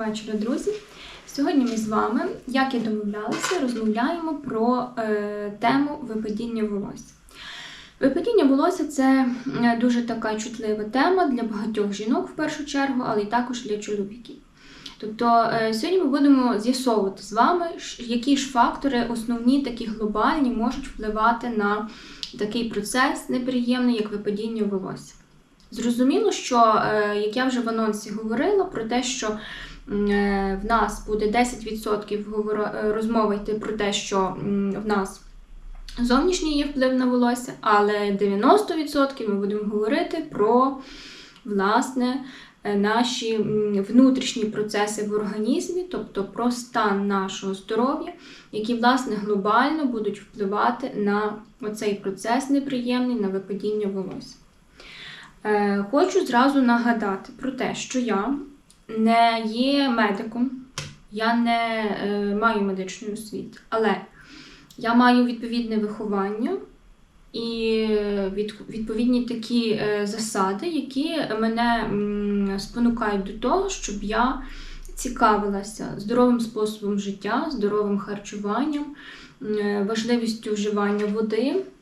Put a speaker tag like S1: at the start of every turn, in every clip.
S1: вечора, друзі. Сьогодні ми з вами, як і домовлялися, розмовляємо про е, тему випадіння волосся. Випадіння волосся це е, дуже така чутлива тема для багатьох жінок в першу чергу, але й також для чоловіків. Тобто е, сьогодні ми будемо з'ясовувати з вами, які ж фактори основні, такі глобальні, можуть впливати на такий процес неприємний, як випадіння волосся. Зрозуміло, що, е, як я вже в анонсі говорила, про те, що в нас буде 10% е, розмови йти про те, що в нас зовнішній є вплив на волосся, але 90% ми будемо говорити про власне е, наші внутрішні процеси в організмі, тобто про стан нашого здоров'я, які власне глобально будуть впливати на оцей процес неприємний, на випадіння волосся. Е, Хочу зразу нагадати про те, що я не є медиком, я не е, маю медичної освіти, але я маю відповідне виховання і від, відповідні такі е, засади, які мене спонукають до того, щоб я цікавилася здоровим способом життя, здоровим харчуванням, важливістю вживання води. е,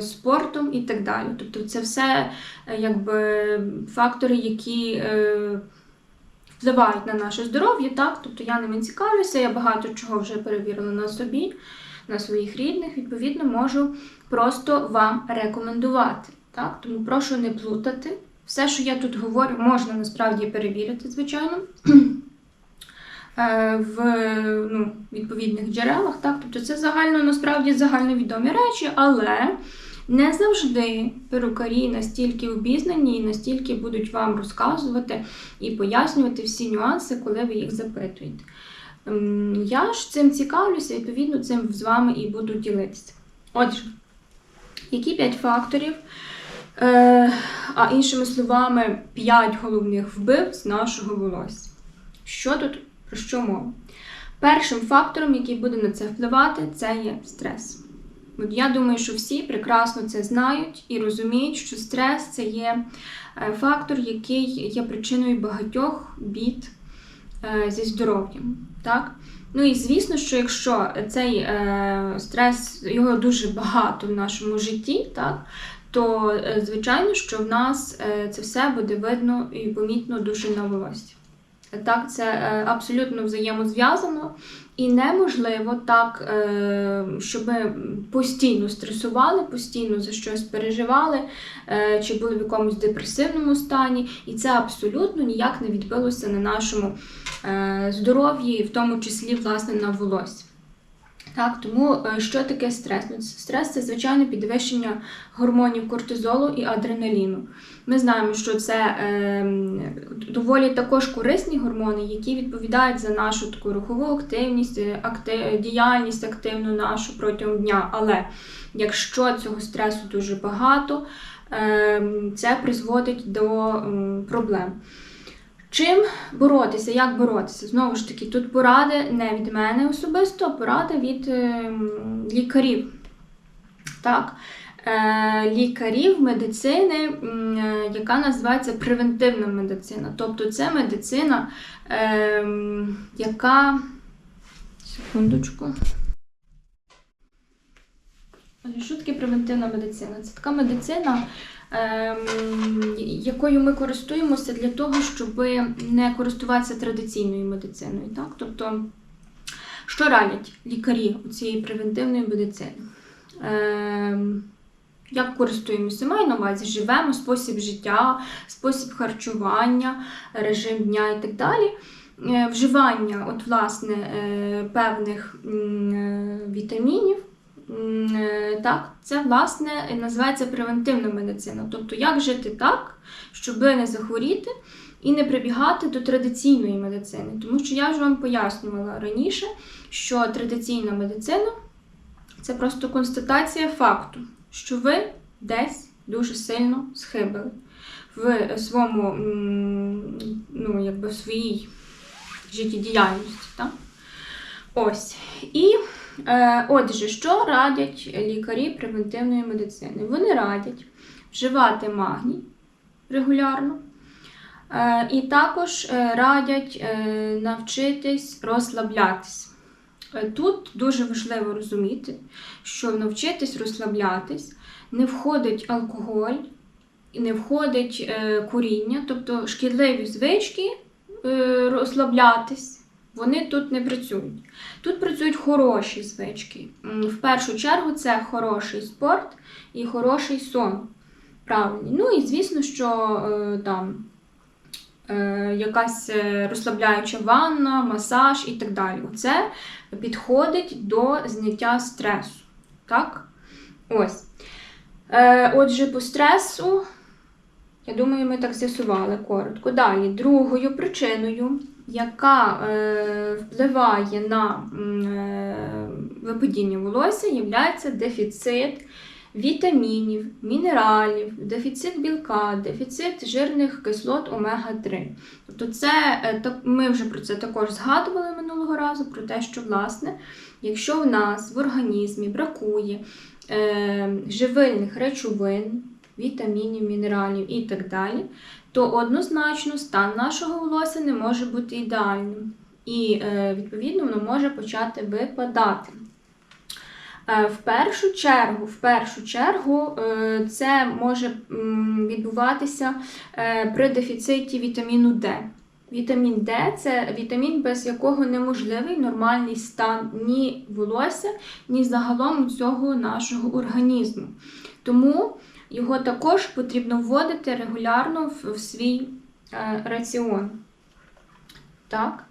S1: спортом і так далі. Тобто це все е, якби фактори, які е, впливають на наше здоров'я, так? Тобто я ними цікавлюся, я багато чого вже перевірила на собі, на своїх рідних, відповідно, можу просто вам рекомендувати. Так? Тому прошу не плутати. Все, що я тут говорю, можна насправді перевірити, звичайно. Е, В ну, відповідних джерелах, так? Тобто це загально насправді загальновідомі речі, але не завжди перукарі настільки обізнані і настільки будуть вам розказувати і пояснювати всі нюанси, коли ви їх запитуєте. Ем, Я ж цим цікавлюся, відповідно, цим з вами і буду ділитися. Отже, які п'ять факторів, е, а іншими словами, п'ять головних вбивств нашого волосся. Що тут, про що мова? Першим фактором, який буде на це впливати, це є стрес. От я думаю, що всі прекрасно це знають і розуміють, що стрес це є е, фактор, який є причиною багатьох бід е, зі здоров'ям. Так? Ну і звісно, що якщо цей е, стрес, його дуже багато в нашому житті, так, то е, звичайно, що в нас е, це все буде видно і помітно дуже на волосі. Так, це е, абсолютно взаємозв'язано і неможливо так, е, щоб ми постійно стресували, постійно за щось переживали, е, чи були в якомусь депресивному стані, і це абсолютно ніяк не відбилося на нашому здоров'ї, в тому числі власне на волосі. Так, тому е, що таке стрес? Ну, Стрес це звичайне підвищення гормонів кортизолу і адреналіну. Ми знаємо, що це е, доволі також корисні гормони, які відповідають за нашу таку рухову активність, е, акти, діяльність активну нашу протягом дня. Але якщо цього стресу дуже багато, е, це призводить до м, проблем. Чим боротися, як боротися? Знову ж таки, тут поради не від мене особисто, а поради від е, лікарів. Так? Е, лікарів медицини, е, яка називається превентивна медицина. Тобто це медицина, е, яка. Секундочку. Що таке превентивна медицина? Це така медицина, ем, якою ми користуємося для того, щоб не користуватися традиційною медициною. Так? Тобто, що радять лікарі у цієї превентивної медицини? Ем, як користуємося? Маю на увазі, живемо, спосіб життя, спосіб харчування, режим дня і так далі. Е, Вживання от, власне, е, певних е, вітамінів. Е, Так, це власне називається превентивна медицина. Тобто, як жити так, щоб не захворіти і не прибігати до традиційної медицини. Тому що я ж вам пояснювала раніше, що традиційна медицина це просто констатація факту, що ви десь дуже сильно схибили в своєму, ну, якби в своїй життєдіяльності. Так? Ось. І Отже, що радять лікарі превентивної медицини? Вони радять вживати магній регулярно, Е, І також е, радять е, навчитись розслаблятись. Е, Тут дуже важливо розуміти, що навчитись розслаблятись не входить алкоголь, не входить е, куріння, тобто шкідливі звички е, розслаблятись, вони тут не працюють. Тут працюють хороші звички. В першу чергу це хороший спорт і хороший сон. Правильний. Ну і звісно, що е, там е, якась е, розслабляюча ванна, масаж і так далі. Це підходить до зняття стресу. Так? Ось. Отже, по стресу, я думаю, ми так з'ясували коротко. Далі, другою причиною, яка е, впливає на е, випадіння волосся, є дефіцит вітамінів, мінералів, дефіцит білка, дефіцит жирних кислот омега-3. Тобто, це е, ми вже про це також згадували минулого разу, про те, що власне, якщо в нас в організмі бракує е, живильних речовин, вітамінів, мінералів і так далі, то однозначно стан нашого волосся не може бути ідеальним. І, е, відповідно, воно може почати випадати. Е, В першу чергу, в першу чергу е, це може відбуватися при дефіциті вітаміну Д. Вітамін Д це вітамін, без якого неможливий нормальний стан ні волосся, ні загалом усього нашого організму. Тому його також потрібно вводити регулярно в, свій е, раціон. Так.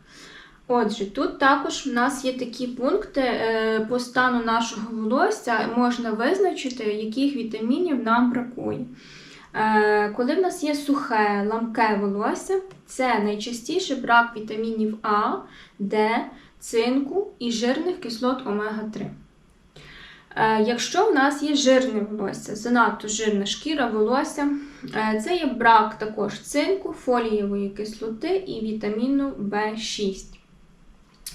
S1: Отже, тут також в нас є такі пункти е, по стану нашого волосся, можна визначити, яких вітамінів нам бракує. Е, коли в нас є сухе, ламке волосся, це найчастіше брак вітамінів А, Д, цинку і жирних кислот омега-3. Е, Якщо в нас є жирне волосся, занадто жирна шкіра волосся, е, це є брак також цинку, фолієвої кислоти і вітаміну В6.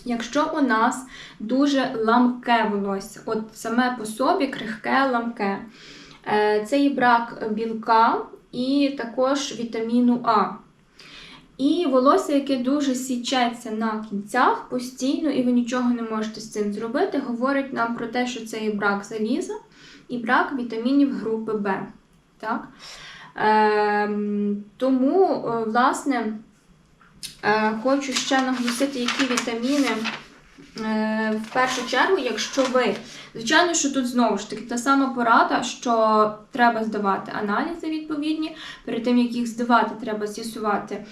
S1: Якщо у нас дуже ламке волосся, от саме по собі крихке ламке, е, це є брак білка і також вітаміну А. І волосся, яке дуже січеться на кінцях постійно, і ви нічого не можете з цим зробити, говорить нам про те, що це є брак заліза і брак вітамінів групи Б. Так? Ем, тому, е, власне, е, хочу ще наголосити, які вітаміни. Е, В першу чергу, якщо ви, звичайно, що тут знову ж таки та сама порада, що треба здавати аналізи відповідні. Перед тим, як їх здавати, треба з'ясувати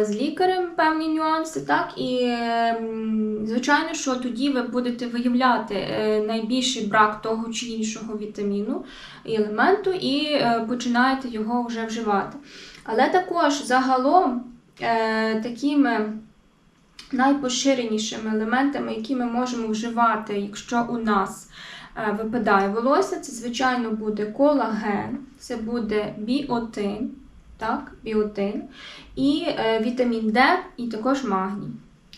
S1: з лікарем певні нюанси, так, і ем, звичайно, що тоді ви будете виявляти е, найбільший брак того чи іншого вітаміну і елементу, і е, починаєте його вже вживати. Але також загалом е, такими найпоширенішими елементами, які ми можемо вживати, якщо у нас е, випадає волосся, це, звичайно, буде колаген, це буде біотин, так, біотин, і е, вітамін Д, і також магній.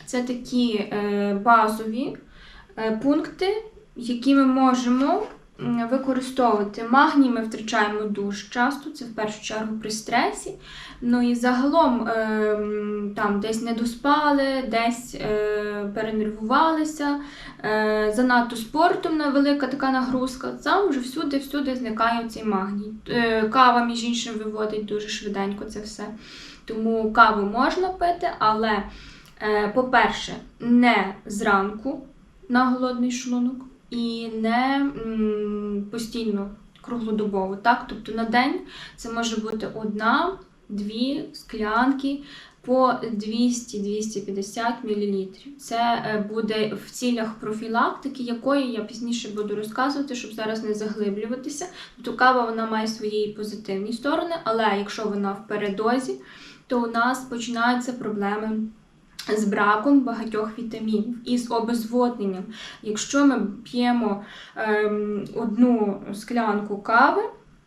S1: Це такі е, базові е, пункти, які ми можемо використовувати. Магній ми втрачаємо дуже часто, це в першу чергу при стресі. Ну і загалом ем, там десь не доспали, десь е, перенервувалися, е, занадто спортом велика така нагрузка. Там вже всюди-всюди зникає цей магній. Е, кава, між іншим, виводить дуже швиденько це все. Тому каву можна пити, але, е, по-перше, не зранку на голодний шлунок і не постійно круглодобово. Так? Тобто на день це може бути одна дві склянки по 200-250 мл. Це е, буде в цілях профілактики, якої я пізніше буду розказувати, щоб зараз не заглиблюватися. Тобто кава вона має свої позитивні сторони, але якщо вона в передозі, то у нас починаються проблеми. З браком багатьох вітамінів і з обезводненням. Якщо ми п'ємо ем, одну склянку кави,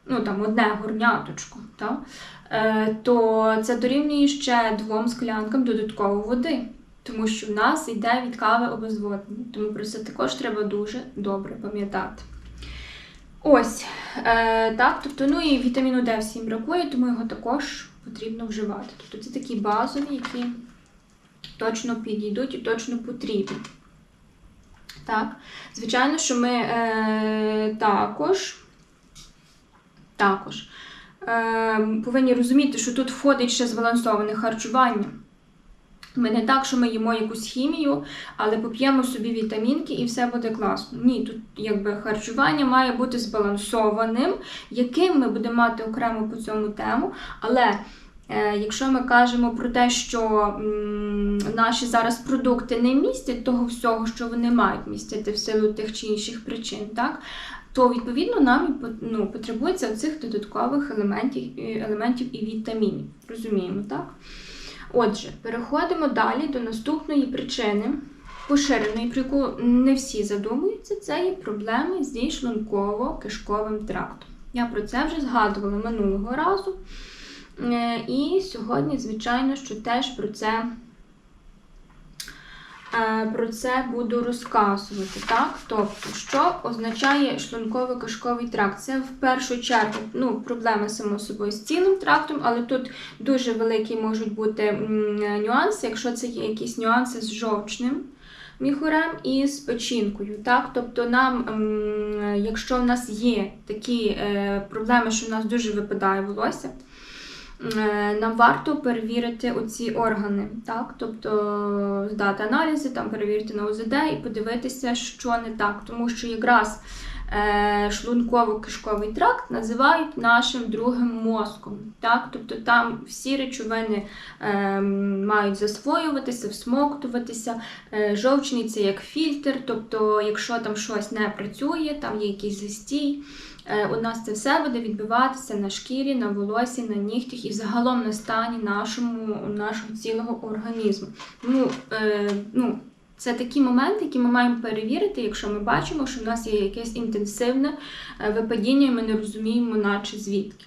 S1: ну там одне горняточко, так, е, то це дорівнює ще двом склянкам додатково води, тому що в нас йде від кави обезводнення. Тому про це також треба дуже добре пам'ятати. Ось, е, так, тобто, ну і вітаміну Д всім бракує, тому його також потрібно вживати. Тобто це такі базові, які точно підійдуть і точно потрібні. Так, звичайно, що ми е, також, також е, повинні розуміти, що тут входить ще збалансоване харчування. Ми не так, що ми їмо якусь хімію, але поп'ємо собі вітамінки і все буде класно. Ні, тут якби харчування має бути збалансованим, яким ми будемо мати окремо по цьому тему. Але якщо ми кажемо про те, що наші зараз продукти не містять того всього, що вони мають містити в силу тих чи інших причин, так? То відповідно нам ну, потребується цих додаткових елементів, елементів і вітамінів. Розуміємо, так? Отже, переходимо далі до наступної причини, поширеної, про яку не всі задумуються, це є проблеми зі шлунково-кишковим трактом. Я про це вже згадувала минулого разу. Е, І сьогодні, звичайно, що теж про це, е, про це буду розказувати. Так? Тобто, що означає шлунково-кишковий тракт? Це в першу чергу ну, проблеми само собою з цілим трактом, але тут дуже великі можуть бути нюанси, якщо це є якісь нюанси з жовчним міхурем і з печінкою. Так? Тобто, нам, якщо в нас є такі е, проблеми, що в нас дуже випадає волосся, нам варто перевірити оці органи, так? тобто здати аналізи, там перевірити на ОЗД і подивитися, що не так. Тому що якраз е, шлунково-кишковий тракт називають нашим другим мозком. Так? Тобто там всі речовини е, мають засвоюватися, всмоктуватися. Е, жовчний це як фільтр, тобто, якщо там щось не працює, там є якийсь застій. Е, У нас це все буде відбиватися на шкірі, на волосі, на нігтях і загалом на стані нашому, нашого цілого організму. Тому е, ну, це такі моменти, які ми маємо перевірити, якщо ми бачимо, що в нас є якесь інтенсивне е, випадіння, і ми не розуміємо, наче звідки.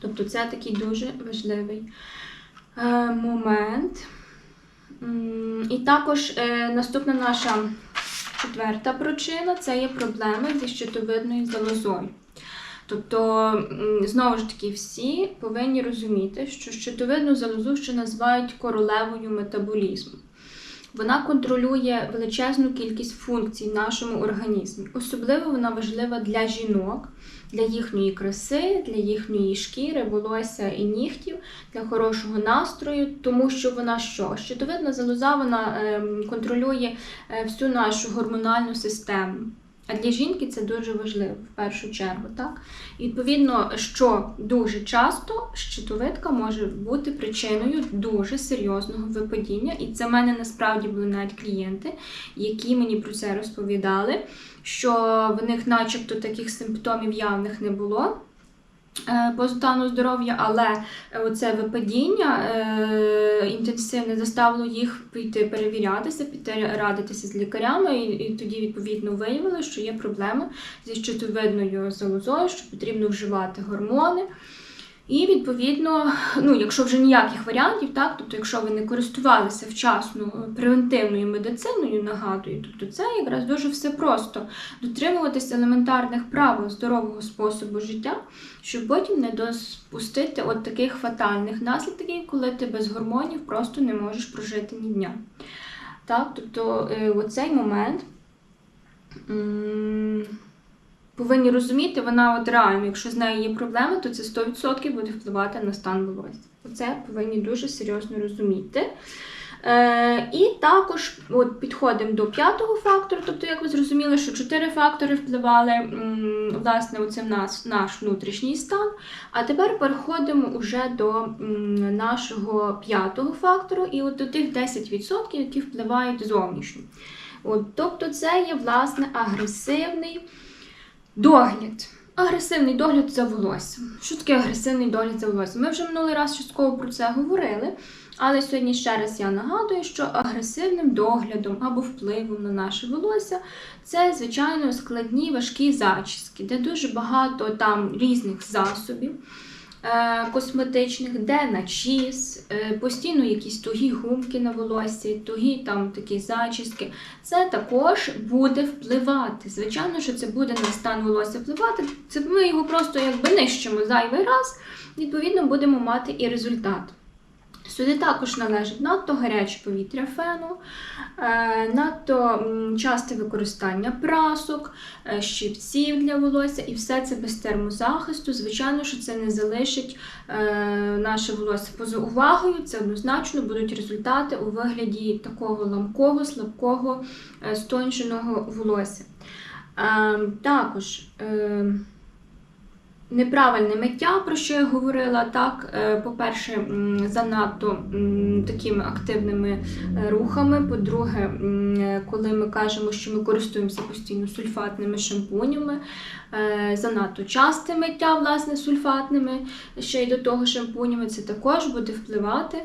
S1: Тобто це такий дуже важливий е, момент. І також е, наступна наша четверта причина це є проблеми зі щитовидною залозою. Тобто, знову ж таки, всі повинні розуміти, що щитовидну залозу ще називають королевою метаболізму. Вона контролює величезну кількість функцій в нашому організмі. Особливо вона важлива для жінок, для їхньої краси, для їхньої шкіри, волосся і нігтів, для хорошого настрою, тому що вона що? Щитовидна залоза вона ем, контролює е, всю нашу гормональну систему. А для жінки це дуже важливо в першу чергу, так? І відповідно, що дуже часто щитовидка може бути причиною дуже серйозного випадіння. І це в мене насправді були навіть клієнти, які мені про це розповідали, що в них, начебто, таких симптомів явних не було. Е, По стану здоров'я, але оце випадіння е, інтенсивне заставило їх піти перевірятися, піти радитися з лікарями, і, і тоді відповідно виявили, що є проблеми зі щитовидною залозою, що потрібно вживати гормони. І відповідно, ну, якщо вже ніяких варіантів, так, тобто, якщо ви не користувалися вчасно превентивною медициною, нагадую, тобто це якраз дуже все просто дотримуватися елементарних правил здорового способу життя, щоб потім не допустити от таких фатальних наслідків, коли ти без гормонів просто не можеш прожити ні дня. Так, тобто е, оцей момент. Повинні розуміти, вона от реально, якщо з нею є проблеми, то це 100% буде впливати на стан волосся. Оце повинні дуже серйозно розуміти. Е, і також от, підходимо до п'ятого фактору. Тобто, як ви зрозуміли, що чотири фактори впливали м, власне оце в нас наш внутрішній стан. А тепер переходимо уже до м, нашого п'ятого фактору, і от до тих 10%, які впливають зовнішньо. От, тобто, це є власне агресивний догляд. Агресивний догляд за волоссям. Що таке агресивний догляд за волоссям? Ми вже минулий раз частково про це говорили, але сьогодні ще раз я нагадую, що агресивним доглядом або впливом на наше волосся це, звичайно, складні важкі зачіски, де дуже багато там різних засобів. Е, косметичних, де начіс, е, постійно якісь тугі гумки на волоссі, тугі там такі зачіски. Це також буде впливати. Звичайно, що це буде на стан волосся впливати. Це ми його просто якби нищимо зайвий раз, відповідно, будемо мати і результат. Сюди також належить надто гаряче повітря фену, е, надто часте використання прасок, е, щипців для волосся, і все це без термозахисту. Звичайно, що це не залишить е, наше волосся поза увагою. Це однозначно будуть результати у вигляді такого ламкого, слабкого, стонченого волосся. Е, Також. Неправильне миття, про що я говорила, так, е, по-перше, занадто такими активними е, рухами. По-друге, коли ми кажемо, що ми користуємося постійно сульфатними шампунями, е, занадто часте миття, власне, сульфатними, ще й до того шампунями, це також буде впливати.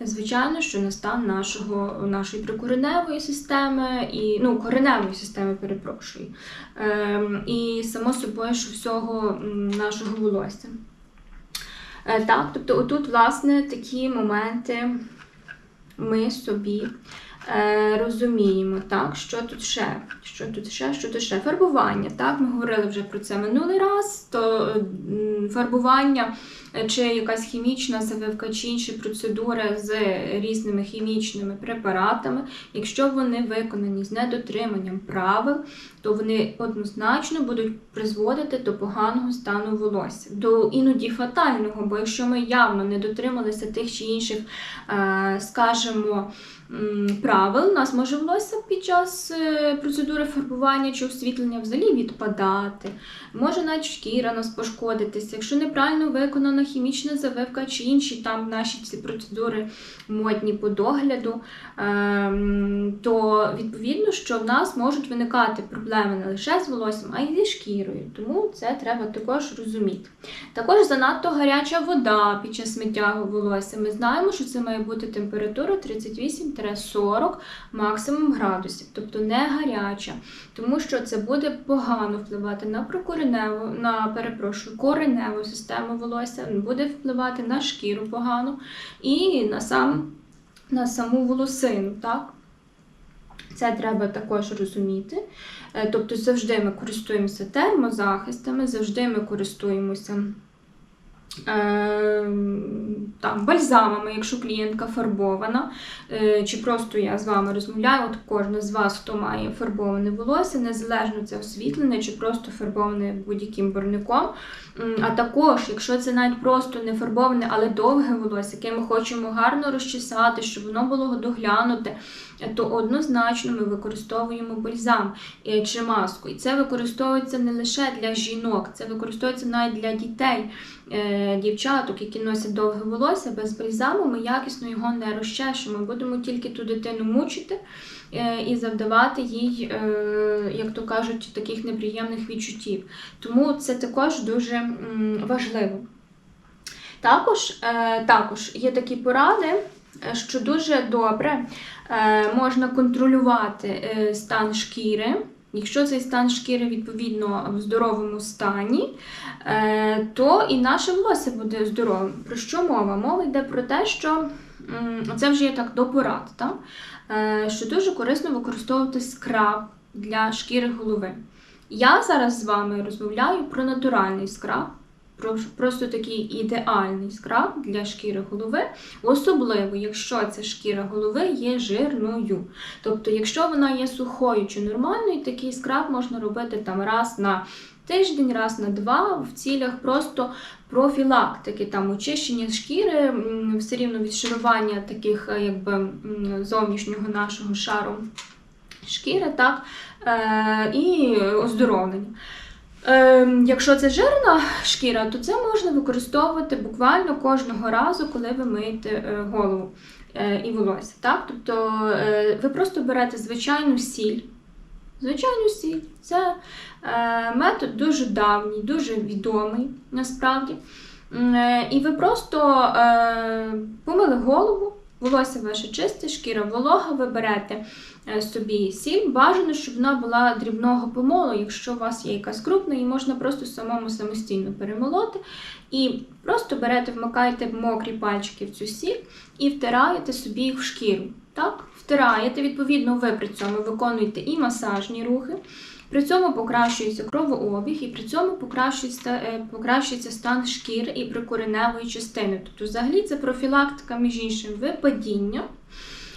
S1: Звичайно, що на стан нашого, нашої прикореневої системи і ну, кореневої системи, перепрошую. Ем, і само собою, що всього нашого волосся. Е, так, тобто, отут, власне, такі моменти ми собі е, розуміємо, так, що тут ще, що тут ще, що тут ще. Фарбування, так, ми говорили вже про це минулий раз, то е, фарбування чи якась хімічна завивка, чи інші процедури з різними хімічними препаратами, якщо вони виконані з недотриманням правил, то вони однозначно будуть призводити до поганого стану волосся, до іноді фатального, бо якщо ми явно не дотрималися тих чи інших, е, скажімо, правил, у нас може волосся під час е, процедури фарбування чи освітлення взагалі відпадати, може навіть шкіра нас пошкодитися, якщо неправильно виконана хімічна завивка чи інші там наші ці процедури модні по догляду, ем, то відповідно, що в нас можуть виникати проблеми не лише з волоссям, а й зі шкірою. Тому це треба також розуміти. Також занадто гаряча вода під час миття волосся. Ми знаємо, що це має бути температура 38-40 максимум градусів, тобто не гаряча, тому що це буде погано впливати на прокореневу, на перепрошую, кореневу систему волосся, буде впливати на шкіру погано і на сам на саму волосину, так? Це треба також розуміти. Е, Тобто завжди ми користуємося термозахистами, завжди ми користуємося там, бальзамами, якщо клієнтка фарбована, е, чи просто я з вами розмовляю, от кожна з вас, хто має фарбоване волосся, незалежно це освітлене чи просто фарбоване будь-яким барником. А також, якщо це навіть просто не фарбоване, але довге волосся, яке ми хочемо гарно розчесати, щоб воно було доглянуте, е, то однозначно ми використовуємо бальзам е, чи маску. І це використовується не лише для жінок, це використовується навіть для дітей, е, дівчаток, які носять довге волосся. Без бальзаму ми якісно його не розчешемо. Будемо тільки ту дитину мучити е, і завдавати їй, як то кажуть, таких неприємних відчуттів. Тому це також дуже важливо. Також, також є такі поради, що дуже добре е, можна контролювати е, стан шкіри. Якщо цей стан шкіри відповідно в здоровому стані, е, то і наше волосся буде здоровим. Про що мова? Мова йде про те, що це вже є так до порад, так? Е, що дуже корисно використовувати скраб для шкіри голови. Я зараз з вами розмовляю про натуральний скраб, просто такий ідеальний скраб для шкіри голови, особливо якщо ця шкіра голови є жирною. Тобто, якщо вона є сухою чи нормальною, такий скраб можна робити там раз на тиждень, раз на два в цілях просто профілактики, там очищення шкіри, все рівно відшарування таких е, якби зовнішнього нашого шару шкіри, так, е, і оздоровлення. Е, якщо це жирна шкіра, то це можна використовувати буквально кожного разу, коли ви миєте е, голову е, і волосся. Так? Тобто е, ви просто берете звичайну сіль. Звичайну сіль. Це метод дуже давній, дуже відомий насправді. І ви просто помили голову, волосся ваше чисте, шкіра волога, ви берете е, собі сіль. Бажано, щоб вона була дрібного помолу. Якщо у вас є якась крупна, її можна просто самому самостійно перемолоти. І просто берете, вмикаєте мокрі пальчики в цю сіль і втираєте собі їх в шкіру. Так? Втираєте, відповідно, ви при цьому виконуєте і масажні рухи. При цьому покращується кровообіг, і при цьому покращується, е, покращується стан шкіри і прикореневої частини. Тобто, взагалі, це профілактика, між іншим, випадіння.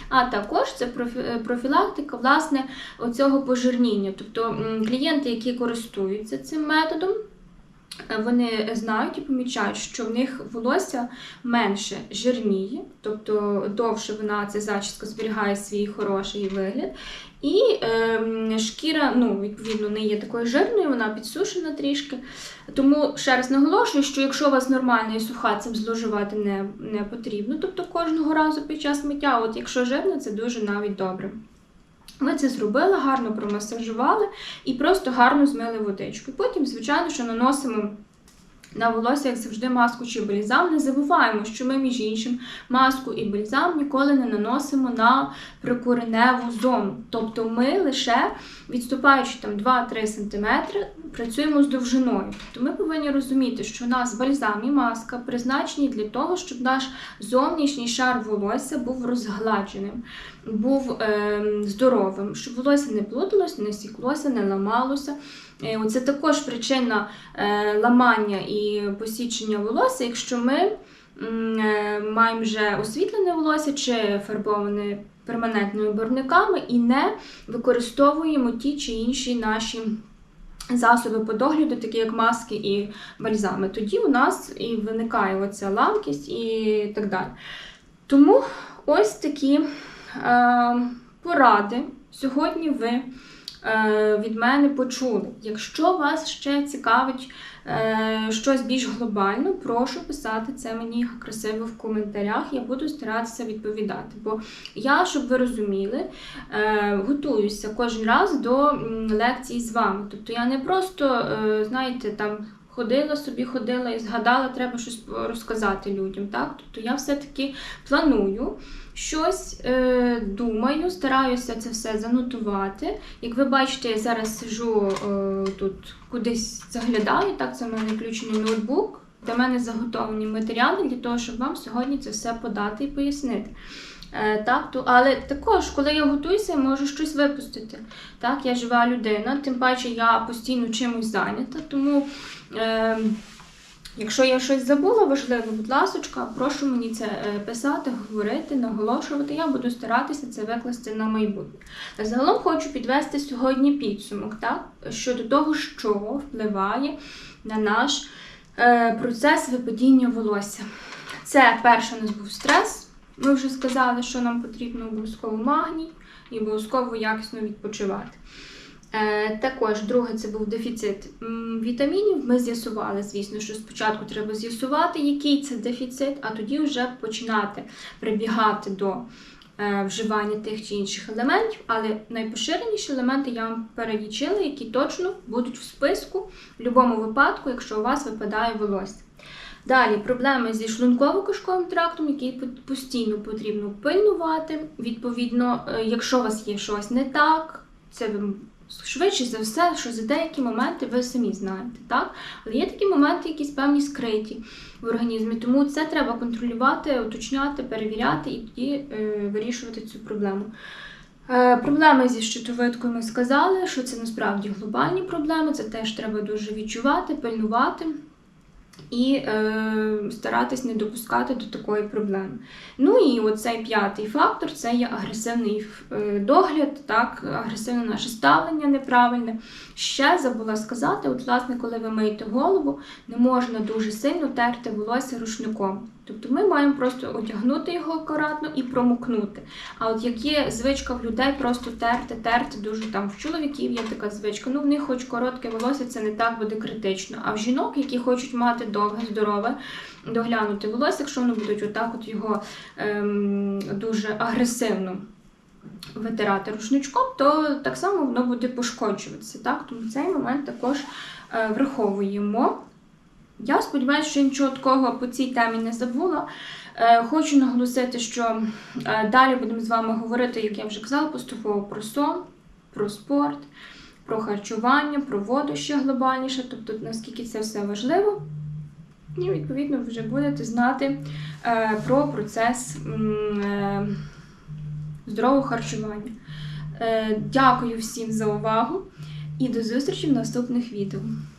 S1: А також це е, профілактика власне оцього пожирніння. Тобто клієнти, які користуються цим методом, вони знають і помічають, що в них волосся менше жирніє, тобто довше вона ця зачіска зберігає свій хороший вигляд. І ем, шкіра, ну, відповідно, не є такою жирною, вона підсушена трішки. Тому ще раз наголошую, що якщо у вас нормальна і суха, цим зловживати не, не потрібно. Тобто кожного разу під час миття, от якщо жирно, це дуже навіть добре. Ви це зробили, гарно промасажували і просто гарно змили водичку. Потім, звичайно, що наносимо на волосся, як завжди, маску чи бальзам. Не забуваємо, що ми, між іншим, маску і бальзам ніколи не наносимо на прикореневу зону. Тобто ми лише відступаючи там 2-3 см, працюємо з довжиною. Тобто ми повинні розуміти, що у нас бальзам і маска призначені для того, щоб наш зовнішній шар волосся був розгладженим, був е, здоровим, щоб волосся не плуталось, не сіклося, не ламалося. Е, Це також причина е, ламання і посічення волосся, якщо ми е, маємо вже освітлене волосся чи фарбоване перманентними барвниками і не використовуємо ті чи інші наші засоби по догляду, такі як маски і бальзами. Тоді у нас і виникає оця ламкість і так далі. Тому ось такі е, поради сьогодні ви е, від мене почули. Якщо вас ще цікавить щось більш глобально, прошу писати це мені красиво в коментарях. Я буду старатися відповідати. Бо я, щоб ви розуміли, е, готуюся кожен раз до лекцій з вами. Тобто я не просто, е, знаєте, там. Ходила собі, ходила і згадала, треба щось розказати людям. Так? Тобто я все-таки планую щось, е, думаю, стараюся це все занотувати. Як ви бачите, я зараз сижу е, тут кудись заглядаю, так, це в мене включений ноутбук, в мене заготовлені матеріали для того, щоб вам сьогодні це все подати і пояснити. Е, так, то, але також, коли я готуюся, я можу щось випустити. Так, я жива людина, тим паче я постійно чимось зайнята. Тому, е, якщо я щось забула важливе, будь ласка, прошу мені це е, писати, говорити, наголошувати. Я буду старатися це викласти на майбутнє. Загалом хочу підвести сьогодні підсумок так, щодо того, що впливає на наш е, процес випадіння волосся. Це перше у нас був стрес. Ми вже сказали, що нам потрібно обов'язково магній і обов'язково якісно відпочивати. Е, також друге це був дефіцит вітамінів. Ми з'ясували, звісно, що спочатку треба з'ясувати, який це дефіцит, а тоді вже починати прибігати до е, вживання тих чи інших елементів. Але найпоширеніші елементи я вам перелічила, які точно будуть в списку в будь-якому випадку, якщо у вас випадає волосся. Далі проблеми зі шлунково-кишковим трактом, які постійно потрібно пильнувати. Відповідно, е, якщо у вас є щось не так, це ви швидше за все, що за деякі моменти ви самі знаєте, так? Але є такі моменти, якісь певні скриті в організмі, тому це треба контролювати, уточняти, перевіряти і тоді е, вирішувати цю проблему. Е, Проблеми зі щитовидкою ми сказали, що це насправді глобальні проблеми, це теж треба дуже відчувати, пильнувати і е, старатись не допускати до такої проблеми. Ну і оцей п'ятий фактор це є агресивний е, догляд, так, агресивне наше ставлення неправильне. Ще забула сказати: от, власне, коли ви миєте голову, не можна дуже сильно терти волосся рушником. Тобто ми маємо просто одягнути його акуратно і промокнути. А от як є звичка в людей просто терти, терти, дуже там в чоловіків є така звичка. Ну, в них хоч коротке волосся, це не так буде критично. А в жінок, які хочуть мати довге, здорове, доглянути волосся, якщо вони будуть отак от його ем, дуже агресивно витирати рушничком, то так само воно буде пошкоджуватися. Так? Тому цей момент також е, враховуємо. Я сподіваюся, що нічого такого по цій темі не забула. Е, Хочу наголосити, що е, далі будемо з вами говорити, як я вже казала, поступово про сон, про спорт, про харчування, про воду ще глобальніше, тобто наскільки це все важливо. І відповідно вже будете знати е, про процес здорового харчування. Дякую всім за увагу і до зустрічі в наступних відео.